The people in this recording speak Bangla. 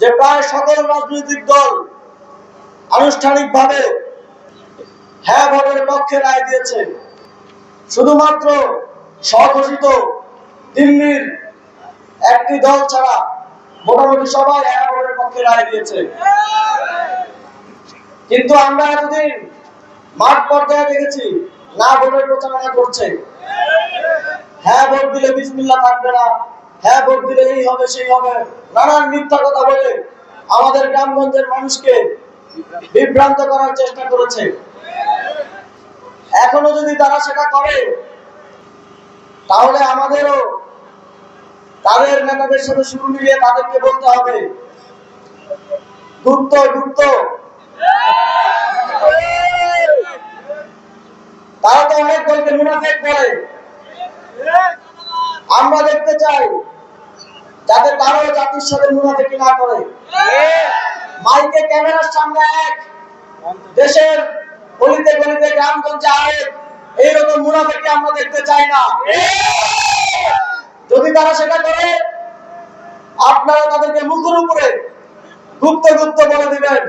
যে প্রায় সকল রাজনৈতিক দল আনুষ্ঠানিকভাবে হ্যাঁ ভোটের পক্ষে রায় দিয়েছে। শুধুমাত্র স্বঘোষিত দিল্লির একটি দল ছাড়া মোটামুটি সবাই হ্যাঁ ভোটের পক্ষে রায় দিয়েছে। কিন্তু আমরা এতদিন মাঠ পর্যায়ে দেখেছি, না ভোটের প্রচারণা করছে। হ্যাঁ ভোট দিলে বিসমিল্লা থাকবে না। হ্যাঁ ভোট দিলে এই হবে, সেই হবে। নানান মিথ্যা কথা বলে আমাদের গ্রামগঞ্জের মানুষকে বিভ্রান্ত করার চেষ্টা করেছে। এখনও যদি তারা সেটা করে, তাহলে আমাদেরও তাদের নেতাদের সাথে শুরু মিলিয়ে তাদেরকে বলতে হবে গুপ্ত গুপ্ত তারা তো অনেক দলকে মুনাফেক করে আমরা দেখতে চাই যাতে তারাও জাতির সাথে মুনাফেকি না করে। মাইকে ক্যামেরার সামনে এক। দেশের গলিতে গলিতে গ্রামগঞ্জে আরেক। এইরকম মুনাফেকি আমরা দেখতে চাই না। যদি তারা সেটা করে, আপনারা তাদেরকে মুখের উপরে গুপ্ত গুপ্ত বলে দিবেন।